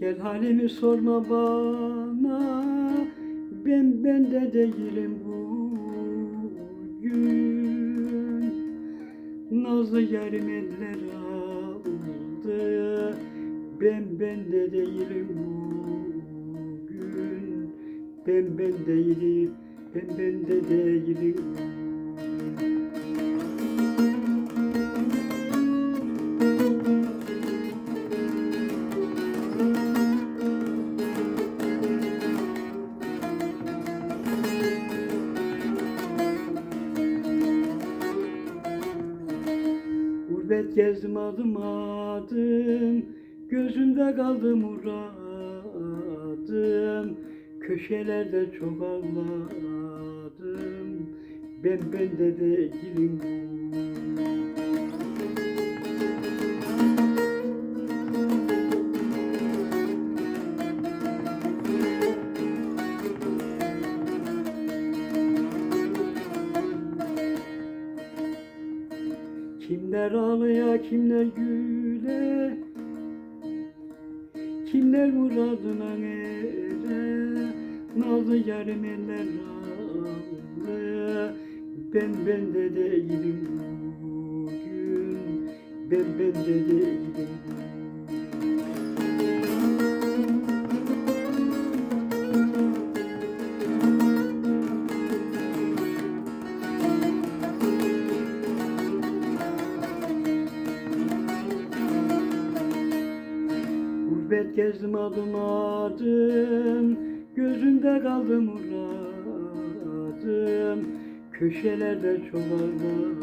Gel halimi sorma bana Ben bende değilim bugün. Nazlı yarim eller aldı Ben bende değilim bugün. Ben ben değilim Ben bende değilim Gurbet gezdim adım adım Gözümde kaldı muradım Köşelerde çok ağladım. Ben bende değilim Kimler ağlaya kimler güle? Kimler muradına ere Nazlı yarim eller aldı Ben bende değilim bugün. Ben bende değilim Gurbet gezdim adım adım. Gözümde kaldı muradım Köşelerde çok ağladım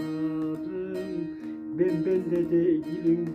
Ben bende değilim